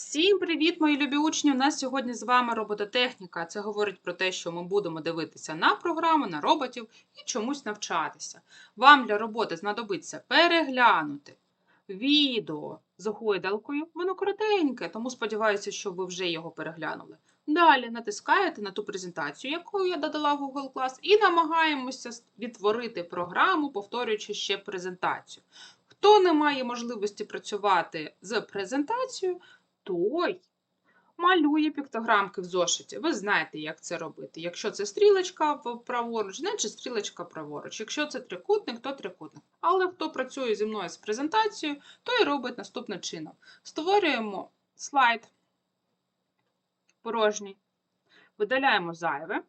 Всім привіт, мої любі учні! У нас сьогодні з вами робототехніка. Це говорить про те, що ми будемо дивитися на програми, на роботів і чомусь навчатися. Вам для роботи знадобиться переглянути відео з гойдалкою. Воно коротеньке, тому сподіваюся, що ви вже його переглянули. Далі натискаєте на ту презентацію, яку я додала в Google Class, і намагаємося відтворити програму, повторюючи ще презентацію. Хто не має можливості працювати з презентацією, той малює піктограмки в зошиті. Ви знаєте, як це робити. Якщо це стрілочка праворуч, значить стрілочка праворуч. Якщо це трикутник, то трикутник. Але хто працює зі мною з презентацією, той робить наступним чином. Створюємо слайд порожній, видаляємо зайве.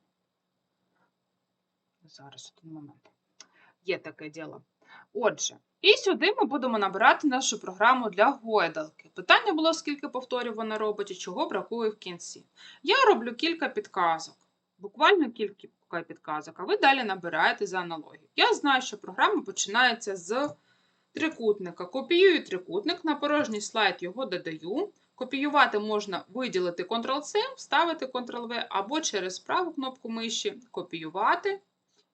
Зараз один момент. Є таке діло. Отже, і сюди ми будемо набирати нашу програму для гойдалки. Питання було, скільки повторів вона робить і чого бракує в кінці. Я роблю кілька підказок, буквально кілька підказок, а ви далі набираєте за аналогією. Я знаю, що програма починається з трикутника. Копіюю трикутник, на порожній слайд його додаю. Копіювати можна виділити Ctrl-C, вставити Ctrl-V або через праву кнопку миші копіювати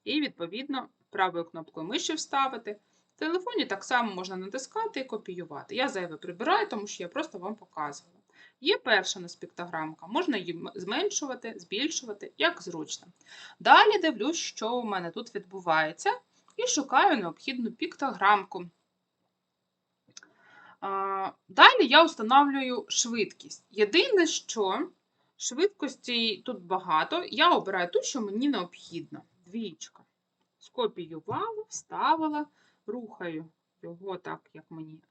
і, відповідно, правою кнопкою миші вставити. В телефоні так само можна натискати і копіювати. Я зайве прибираю, тому що я просто вам показувала. Є перша нас піктограмка, можна її зменшувати, збільшувати, як зручно. Далі дивлюсь, що у мене тут відбувається, і шукаю необхідну піктограмку. Далі я встановлюю швидкість. Єдине, що швидкості тут багато, я обираю ту, що мені необхідно. Двічка. Скопіювала, вставила, рухаю його так, як мені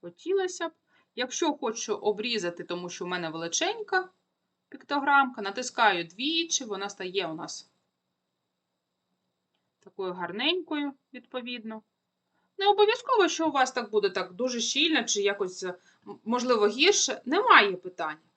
хотілося б. Якщо хочу обрізати, тому що в мене величенька піктограмка, натискаю двічі, вона стає у нас такою гарненькою, відповідно. Не обов'язково, що у вас так буде так дуже щільно чи якось, можливо, гірше. Немає питання.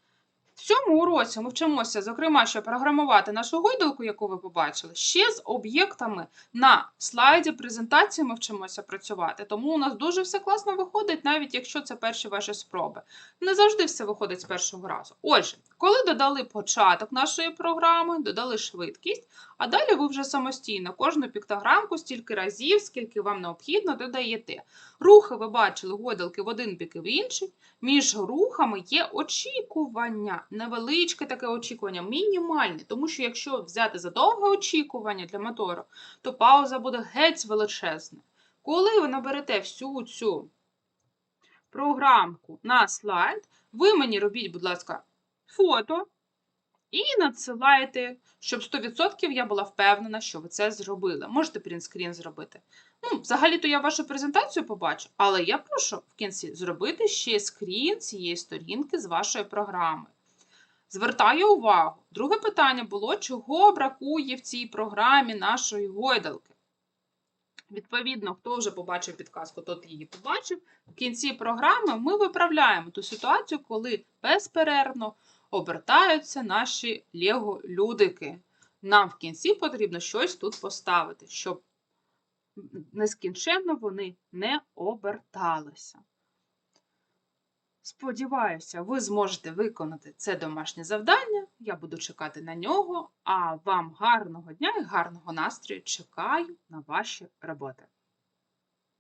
В цьому уроці ми вчимося, зокрема, що програмувати нашу гойдалку, яку ви побачили, ще з об'єктами на слайді презентації ми вчимося працювати. Тому у нас дуже все класно виходить, навіть якщо це перші ваші спроби. Не завжди все виходить з першого разу. Отже, коли додали початок нашої програми, додали швидкість, а далі ви вже самостійно кожну піктограмку стільки разів, скільки вам необхідно, додаєте. Рухи ви бачили гойдалки в один бік і в інший. Між рухами є очікування, невеличке таке очікування, мінімальне, тому що якщо взяти за довге очікування для мотору, то пауза буде геть величезна. Коли ви наберете всю цю програмку на слайд, ви мені робіть, будь ласка, фото і надсилайте, щоб 100% я була впевнена, що ви це зробили. Можете принтскрін зробити. Ну, взагалі-то я вашу презентацію побачу, але я прошу в кінці зробити ще скрін цієї сторінки з вашої програми. Звертаю увагу. Друге питання було, чого бракує в цій програмі нашої гойдалки. Відповідно, хто вже побачив підказку, тот її побачив. В кінці програми ми виправляємо ту ситуацію, коли безперервно обертаються наші лего-людики. Нам в кінці потрібно щось тут поставити, щоб нескінченно вони не оберталися. Сподіваюся, ви зможете виконати це домашнє завдання. Я буду чекати на нього. А вам гарного дня і гарного настрою чекаю на ваші роботи.